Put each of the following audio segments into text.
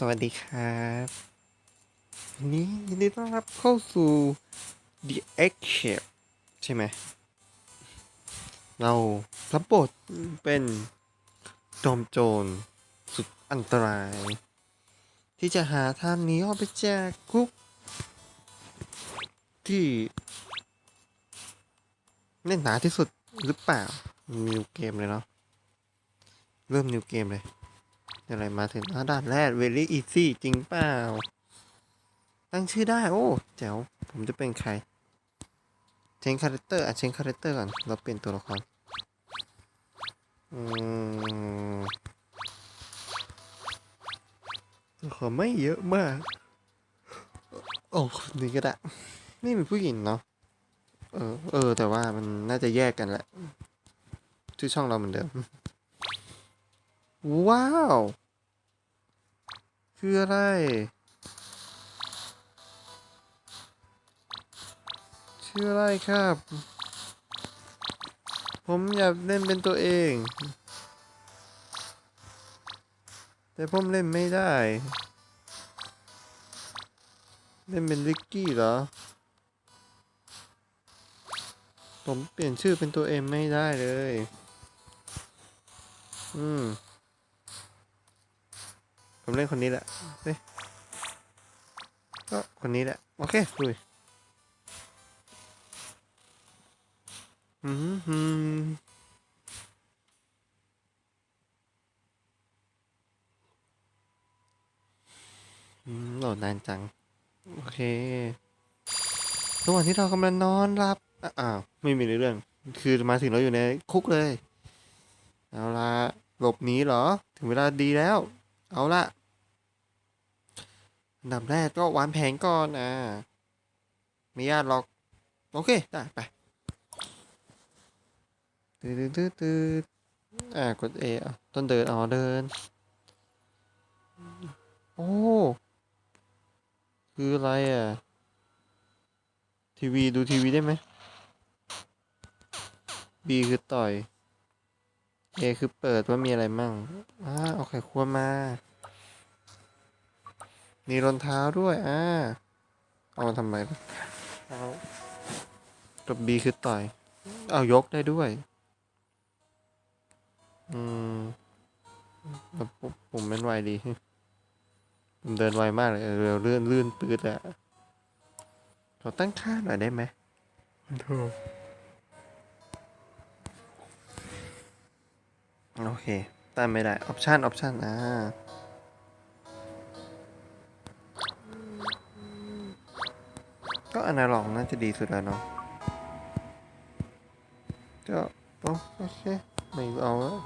สวัสดีครับวันนี้ยินดีต้อนรับเข้าสู่ The X Shape ใช่ไหม เรารับบทเป็นโจอมโจรสุดอันตราย ที่จะหาทางหนีออกไปจากคุก ที่แน่นหนาที่สุดหรือเปล่านิวเกมเลยเนาะเริ่มนิวเกมเลย อะไรมาถึงอะด่านแรก very easy จริงเปล่า ตั้งชื่อได้ โอ้ แจ๋ว ผมจะเป็นใคร เชนคาแรคเตอร์ อะ เชนคาแรคเตอร์ก่อน เราเปลี่ยนตัวละคร อืมตัวละครไม่เยอะมาก โอ้คนนี้ก็ได้ นี่เป็นผู้หญิงเนาะ เออ เออ แต่ว่ามันน่าจะแยกกันแหละชื่อช่องเราเหมือนเดิม ว้าว คืออะไร ชื่ออะไรครับ ผมอยากเล่นเป็นตัวเอง แต่ผมเล่นไม่ได้ เล่นเป็นลิกกี้เหรอ ผมเปลี่ยนชื่อเป็นตัวเองไม่ได้เลย อืม ผมเล่นคนนี้แหละเฮ้ยก็คนนี้แหละ โอเคลุยอืมโหลดนานจัง โอเคระหว่างที่เรากำลังนอนหลับ อ้าว ไม่มีเรื่อง คือมาถึงเราอยู่ในคุกเลย เอาละหลบหนีเหรอ ถึงเวลาดีแล้ว เอาละอันดับแรกก็วางแผนก่อนอ่าไม่ยากหรอก โอเค ได้ ไปตืดตืดตืดอ่ากด A อะต้นเดินอ๋อเดิน โอ้ คืออะไรอะ ทีวีดูทีวีได้ไหม B คือต่อย A คือเปิดว่ามีอะไรมั่งอ่าเอาไข่ควงมา มีรองเท้าด้วย อ่า เอามาทำไมเอาตัว B คือต่อย เอายกได้ด้วย อืมแล้วผมผมเป็นไวดีผมเดินไวมากเลยเออเร็วเลื่อนลื่นปืดอะเราตั้งค่าหน่อยได้ไหมโธ่ โอเคตั้งไม่ได้ ออปชันออปชันอ่าก็อนาล็อกน่าจะดีสุดแล้วเนาะก็โอเค ไม่เอาแล้ว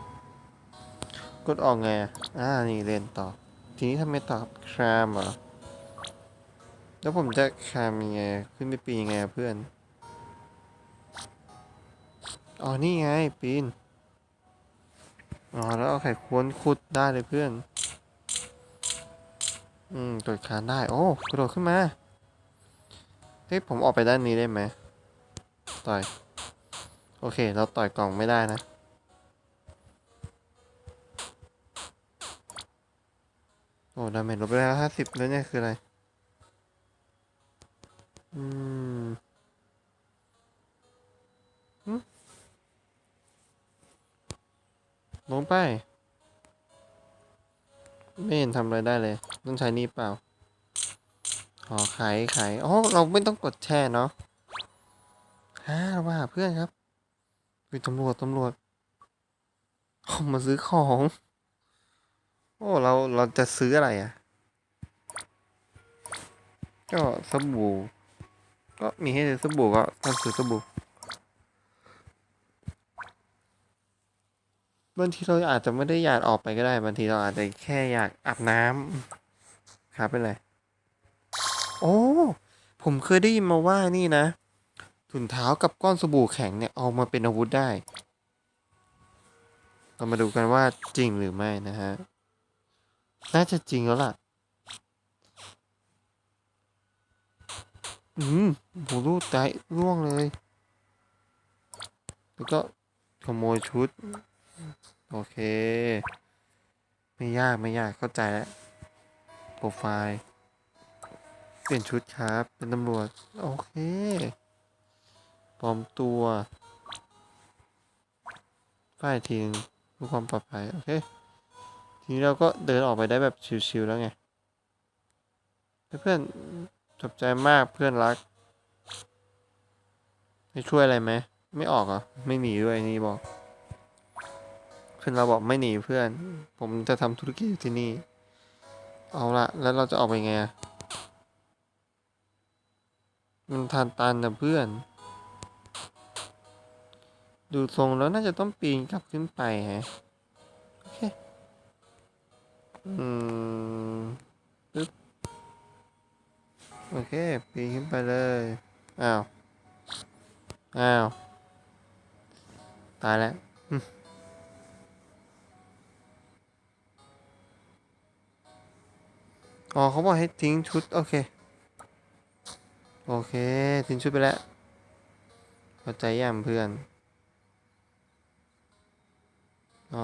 กดออกไง อ่า นี่เรียนต่อ ทีนี้ทำไมตอบครามเหรอ แล้วผมจะครามยังไง ขึ้นไปปีนยังไงเพื่อน อ๋อ นี่ไง ปีน อ๋อแล้วเอาไข่ควรขุดได้เลยเพื่อน อืมกดคานได้ โอ้กระโดดขึ้นมา เฮ้ยผมออกไปด้านนี้ได้ไหมต่อย โอเค เราต่อยกล่องไม่ได้นะ โอ้ดาเมจลดไปแล้วห้าสิบแล้วเนี่ยคืออะไร อืมหึ ลงไป ไม่เห็นทำอะไรได้เลย ต้องใช้นี่เปล่า อ๋อไขไขอ๋อ เราไม่ต้องกดแช่เนาะฮ่าว่าเพื่อนครับไปตำรวจ ตำรวจมาซื้อของ โอ้ เรา เราจะซื้ออะไรอะ ก็สบู่ ก็มีให้ซื้อสบู่ก็ต้องซื้อสบู่ บางทีเราอาจจะไม่ได้อยากออกไปก็ได้ บางทีเราอาจจะแค่อยากอาบน้ำครับเป็นไร โอ้ ผมเคยได้ยินมาว่านี่นะ ถุนเท้ากับก้อนสบู่แข็งเนี่ยเอามาเป็นอาวุธได้ เรามาดูกันว่าจริงหรือไม่นะฮะ น่าจะจริงแล้วล่ะ อืมโหรูดใจร่วงเลย แล้วก็ขโมยชุด โอเค ไม่ยากไม่ยากเข้าใจแล้วโปรไฟล์ เปลี่ยนชุดครับ เป็นตำรวจ โอเคปลอมตัวป้ายทีนึงเพื่อความปลอดภัย โอเค ทีนี้เราก็เดินออกไปได้แบบชิวๆแล้วไง เพื่อนๆขอบใจมากเพื่อนรักให้ช่วยอะไรไหม ไม่ออกเหรอ ไม่หนีด้วยนี่บอก เพื่อนเราบอกไม่หนีเพื่อน ผมจะทำธุรกิจที่นี่ เอาละแล้วเราจะออกไปไงมันทานตันนะเพื่อน ดูทรงแล้วน่าจะต้องปีนกลับขึ้นไปฮะโอเค อืมปึ๊บโอเค ปีนขึ้นไปเลย อ้าว อ้าว ตายแล้ว อ๋อเขาบอกให้ทิ้งชุด โอเค โอเค ทิ้งชุดไปแล้วเข้าใจยังเพื่อนอ๋อ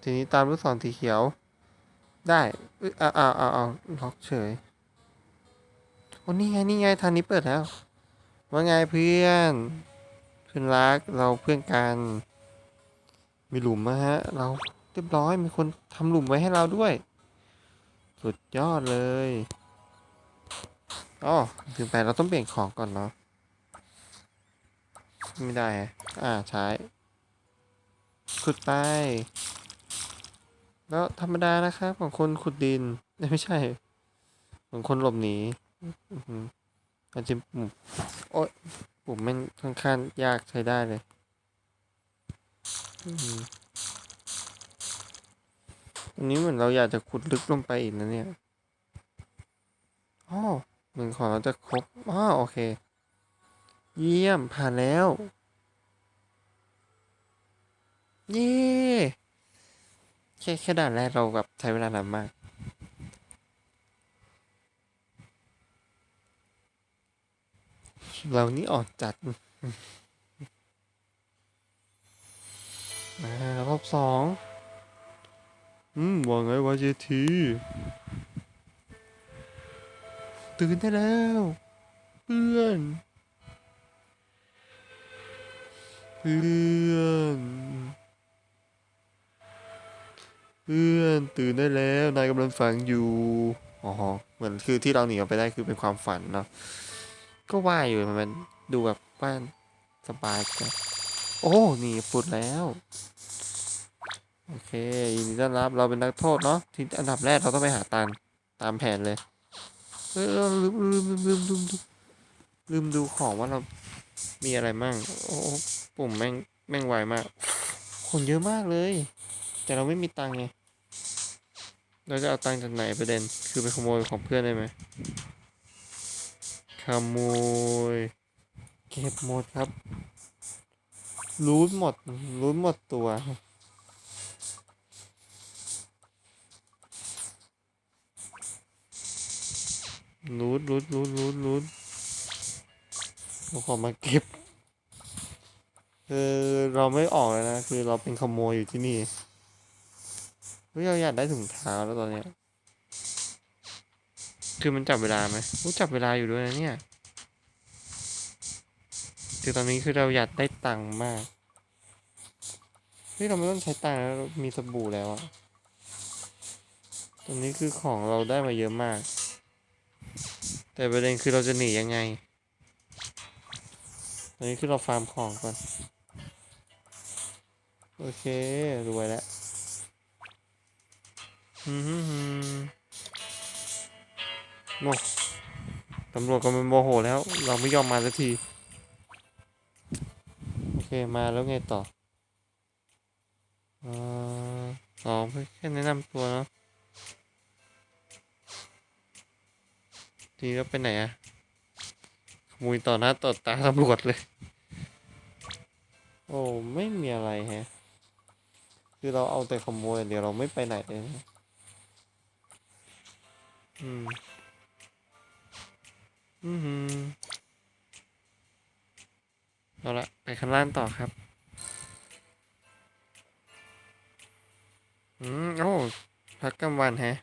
ทีนี้ตามลูกศรสีเขียว ได้อ้ยอ้าวอ้าวอ้าวอ้าวล็อกเฉยโอ้นี่ไงนี่ไงทางนี้เปิดแล้วว่าไงเพื่อนเพื่อนรักเราเพื่อนกันมีหลุมนะฮะ เราเรียบร้อยมีคนทำหลุมไว้ให้เราด้วย สุดยอดเลยอ๋อถึงไปเราต้องเปลี่ยนของก่อนเนาะ ไม่ได้อ่าใช้ขุดไป แล้วธรรมดานะครับของคนขุดดิน ไม่ใช่ ของคนหลบหนีอื้อหืออาจจะปุ่มโอ๊ยปุ่มแม่งค่อนข้างยากใช้ได้เลย อืม อันนี้เหมือนเราอยากจะขุดลึกลงไปอีกนะเนี่ยอ๋อเหมือนของเราจะครบอ๋อโอเค เยี่ยมผ่านแล้ว เย้แค่แค่ด่านแรกเราแบบใช้เวลานานมากเรานี่อ่อนจัดมารอบสอง อืมว่าไงวะเจทีตื่นได้แล้ว เพื่อน เพื่อน เพื่อนตื่นได้แล้วนายกำลังฝันอยู่อ๋อเหมือนคือที่เราหนีออกไปได้คือเป็นความฝันเนาะก็ว่าอยู่มันดูแบบบ้านสบายจังโอ้หนี่ฟุดแล้ว โอเคยินดีต้อนรับเราเป็นนักโทษเนาะที่อันดับแรกเราต้องไปหาตังตามแผนเลยเออลืมลืมลืมลืมลืมลืมดูของว่าเรามีอะไรมั่งโอ้ปุ่มแม่งแม่งไวมาก คนเยอะมากเลย แต่เราไม่มีตังไงเราจะเอาตังจากไหนประเด็น คือไปขโมยของเพื่อนได้ไหมขโมยเก็บหมดครับรูทหมดรูทหมดตัว รูทรูทรูทรูทรูทเราขอมาเก็บคือเราไม่ออกเลยนะ คือเราเป็นขโมยอยู่ที่นี่เฮ้ยเราอยากได้ถุงเท้าแล้วตอนเนี้ยคือมันจับเวลาไหมรู้จับเวลาอยู่ด้วยนะเนี่ย คือตอนนี้คือเราอยากได้ตังค์มากเฮ้ยเราไม่ต้องใช้ตังค์แล้วมีสบู่แล้วอะตอนนี้คือของเราได้มาเยอะมาก แต่ประเด็นคือเราจะหนียังไง ตอนนี้คือเราฟาร์มของก่อน โอเค รวยแล้วอืมฮึ่มโน่ตำรวจก็มันโมโหแล้ว เราไม่ยอมมาสักที โอเค มาแล้วไงต่ออ่าอ๋อแค่แนะนำตัวเนาะ ทีก็ไปไหนอะขโมยต่อหน้าต่อตาตำรวจเลย โอ้ไม่มีอะไรแฮะ คือเราเอาแต่ขโมยเดี๋ยวเราไม่ไปไหนเลยนะอืม อือหือเอาละไปข้างล่างต่อครับ อืม โอ้ พักกลางวันแฮะ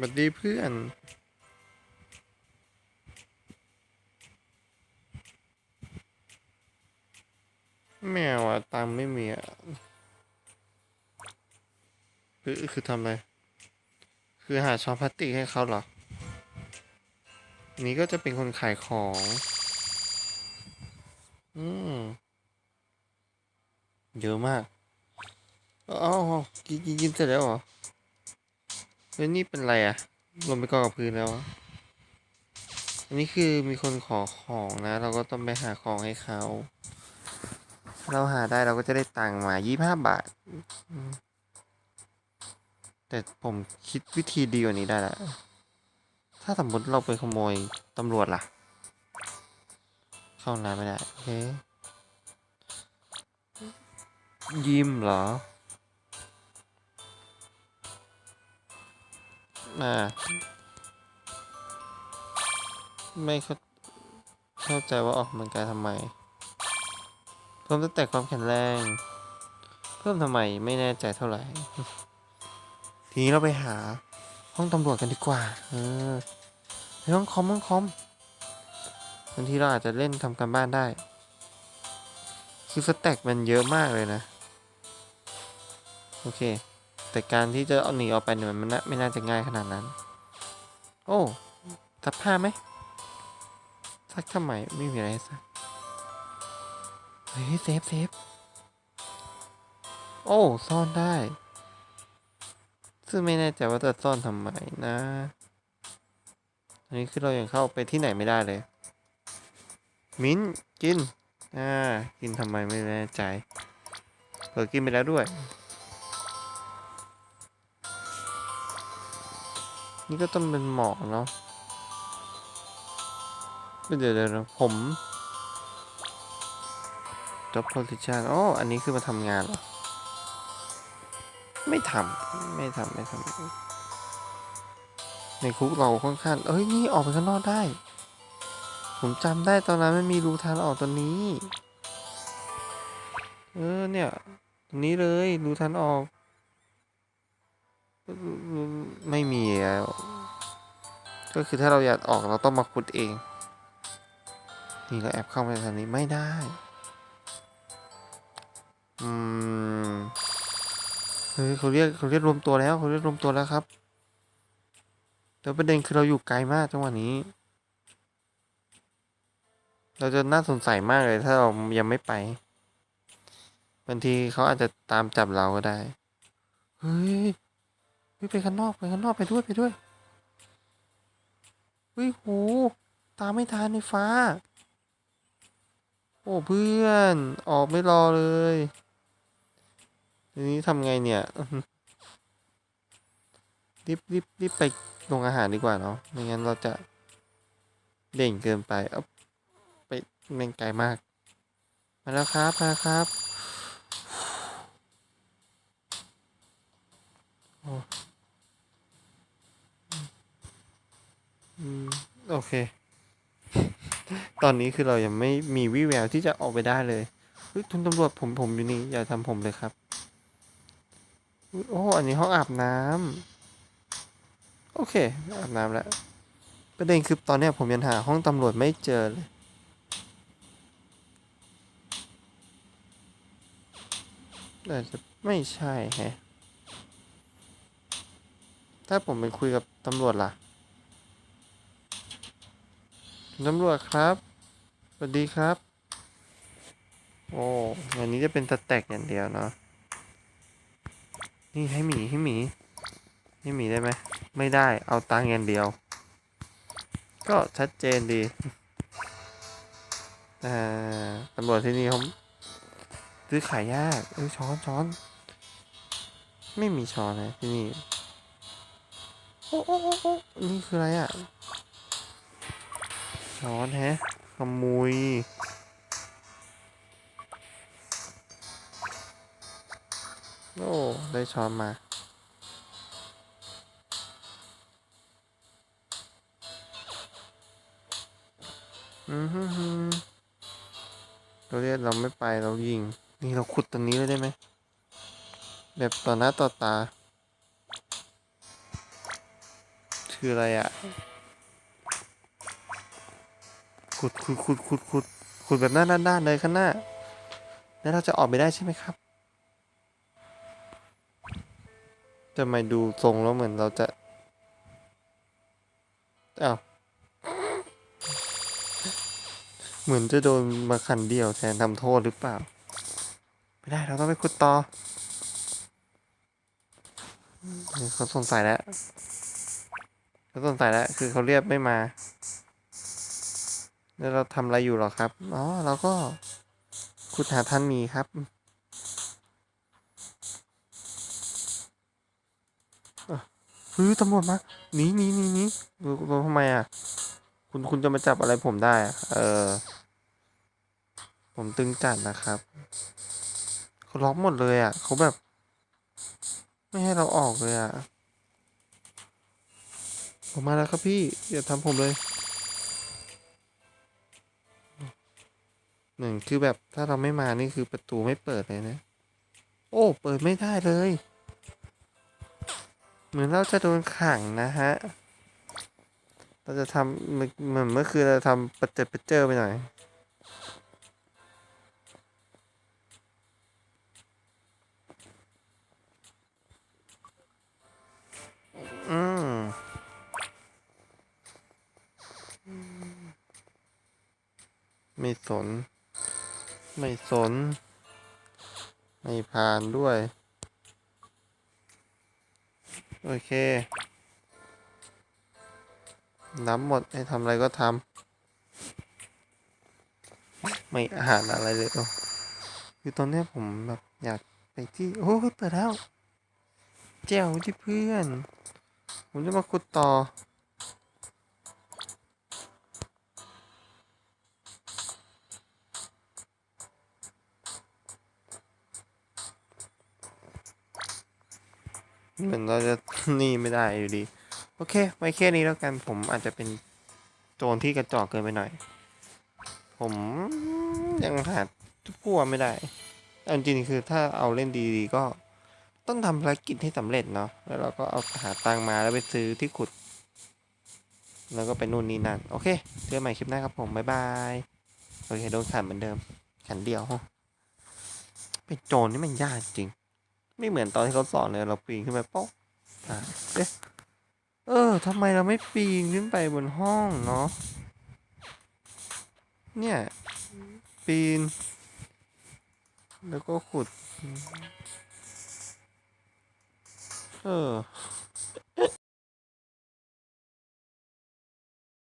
บัดดีเพื่อน แมวอะตังไม่มีอะคือคือทำอะไร คือหาช้อนพลาสติกให้เขาเหรอ นี้ก็จะเป็นคนขายของ อืม เยอะมากอ้าวกินกินกินเสร็จแล้วเหรอ เฮ้ยนี่เป็นไรอะลงไปกองกับพื้นแล้วอันนี้คือมีคนขอของนะ เราก็ต้องไปหาของให้เขา เราหาได้เราก็จะได้ตังค์มายี่ห้าบาท แต่ผมคิดวิธีดีกว่านี้ได้ละ ถ้าสมมติเราไปขโมยตำรวจล่ะ เข้าหน้ำไม่ได้ โอเค ยิ้มเหรอ อ่าไม่เข้าเข้าใจว่าออกกำลังกายทำไม เพิ่มตั้งแต่ความแข็งแรง เพิ่มทำไมไม่แน่ใจเท่าไหร่ ทีนี้เราไปหาห้องตำรวจกันดีกว่า เออห้องคอมห้องคอมบางทีเราอาจจะเล่นทำการบ้านได้ คือสแต็กมันเยอะมากเลยนะ โอเค แต่การที่จะเอาหนีออกไปเนี่ยมันไม่น่าจะง่ายขนาดนั้น โอ้ซักผ้าไหมซักทำไมไม่มีอะไรซักเฮ้ยเซฟเซฟโอ้ซ่อนได้ ซึ่งไม่แน่ใจว่าจะซ่อนทำไมนะอันนี้คือเรายัางเข้าไปที่ไหนไม่ได้เลย มิ้นกินอ่ากินทำไมไม่แน่ใจเผลอกินไปแล้วด้วย นี่ก็ต้องเป็นหมอเนาะเดี๋ยวเดี๋ยวผม job position อ๋อ อันนี้คือมาทำงานเหรอ ไม่ทำ ไม่ทำ ไม่ทำ ในคุกเราค่อนข้าง เอ้ย นี่ออกไปข้างนอกได้ ผมจำได้ตอนนั้นมันมีรูทางออกตัวนี้ เออ เนี่ย ตรงนี้เลย รูทางออก ไม่มีแล้วก็คือถ้าเราอยากออกเราต้องมาขุดเอง นี่เราแอบเข้ามาทางนี้ไม่ได้ อืมเฮ้ยเขาเรียกเขาเรียกรวมตัวแล้วเขาเรียกรวมตัวแล้วครับแต่ประเด็นคือเราอยู่ไกลมากจังหวะนี้ เราจะน่าสงสัยมากเลยถ้าเรายังไม่ไปบางทีเขาอาจจะตามจับเราก็ได้ เฮ้ย เฮ้ยไปข้างนอกไปข้างนอกไปด้วยไปด้วยเฮ้ยโหตามไม่ทันในฟ้า โอ้เพื่อนออกไม่รอเลยทีนี้ทำไงเนี่ยรีบรีบรีบไปลงอาหารดีกว่าเนาะไม่งั้นเราจะเด่งเกินไปเอาไปแม่งไกลมาก มาแล้วครับมาครับโอ้ อเค ตอนนี้คือเรายังไม่มีวี่แววที่จะออกไปได้เลยเฮ้ยคุณตำรวจผมผมอยู่นี่ อย่าทำผมเลยครับ โอ้อันนี้ห้องอาบน้ำโอเค อาบน้ำแล้วประเด็นคือตอนนี้ผมยังหาห้องตำรวจไม่เจอเลยอาจจะไม่ใช่แฮะ ถ้าผมไปคุยกับตำรวจล่ะ ตำรวจครับ สวัสดีครับ โอ้อันนี้จะเป็นสแต็กอย่างเดียวเนาะ นี่ให้หมีให้หมี ให้หมีได้ไหม ไม่ได้ เอาตังค์อย่างเดียว ก็ชัดเจนดีตำรวจที่นี่เขาซื้อขายยาก เอ้ยช้อนช้อน ไม่มีช้อนนะที่นี่ โอ้โอ้โอ้นี่คืออะไรอะ ช้อนแฮะขโมุยโอ้ได้ช้อนมาอือฮึเราเรียกเราไม่ไปเรายิง นี่เราขุดตรงนี้เลยได้ไหมแบบต่อหน้าต่อตา คืออะไรอะ ขุดขุดขุดขุดขุดขุดแบบหน้าด้านเลยข้างหน้า แล้วเราจะออกไปได้ใช่ไหมครับจะไม่ดูทรงแล้วเหมือนเราจะอ้าวเหมือนจะโดนมาขันเดียวแทนทำโทษหรือเปล่า ไม่ได้เราต้องไปขุดต่อเขาสงสัยแล้วเขาสงสัยแล้ว คือเขาเรียกไม่มา แล้วเราทำอะไรอยู่หรอครับ อ๋อ เราก็ขุดหาท่านมีครับ เฮ้ยตำรวจมาหนีหนีหนีหนีดูดูทำไมอะ คุณคุณจะมาจับอะไรผมได้อะเออ ผมตึงจัดนะครับ เขาล็อกหมดเลยอะ เขาแบบ ไม่ให้เราออกเลยอะ ผมมาแล้วครับพี่ อย่าทำผมเลย หนึ่งคือแบบถ้าเราไม่มานี่คือประตูไม่เปิดเลยนะ โอ้ เปิดไม่ได้เลย เหมือนเราจะโดนขังนะฮะ เราจะทำเหมือนเมื่อคืนเราทำประเจิดประเจอไปหน่อยอืมไม่สน ไม่สน ไม่ผ่านด้วย โอเคน้ำหมดให้ทำอะไรก็ทำไม่อ่านอะไรเลยโอ้คือตอนนี้ผมแบบอยากไปที่ โอ้ยเปิดแล้วแจ๋วที่เพื่อน ผมจะมาขุดต่อ เหมือนเราจะนี่ไม่ได้อยู่ดี โอเค ไว้แค่นี้แล้วกันผมอาจจะเป็นโจรที่กระจอกเกินไปหน่อย ผมยังหาพัวไม่ได้เอาจริงๆคือถ้าเอาเล่นดีๆก็ต้องทำภารกิจให้สำเร็จเนาะแล้วเราก็เอาหาตังมาแล้วไปซื้อที่ขุด แล้วก็ไปนู่นนี่นั่น โอเคเจอกันใหม่คลิปหน้าครับผม บ๊ายบาย โอเคโดนขันเหมือนเดิมขันเดียวเป็นโจรนี่มันยากจริง ไม่เหมือนตอนที่เขาสอนเลยเราปีนขึ้นไปป๊อกอะเอ๊ะเออทำไมเราไม่ปีนขึ้นไปบนห้องเนาะเนี่ย ปีน แล้วก็ขุด เออ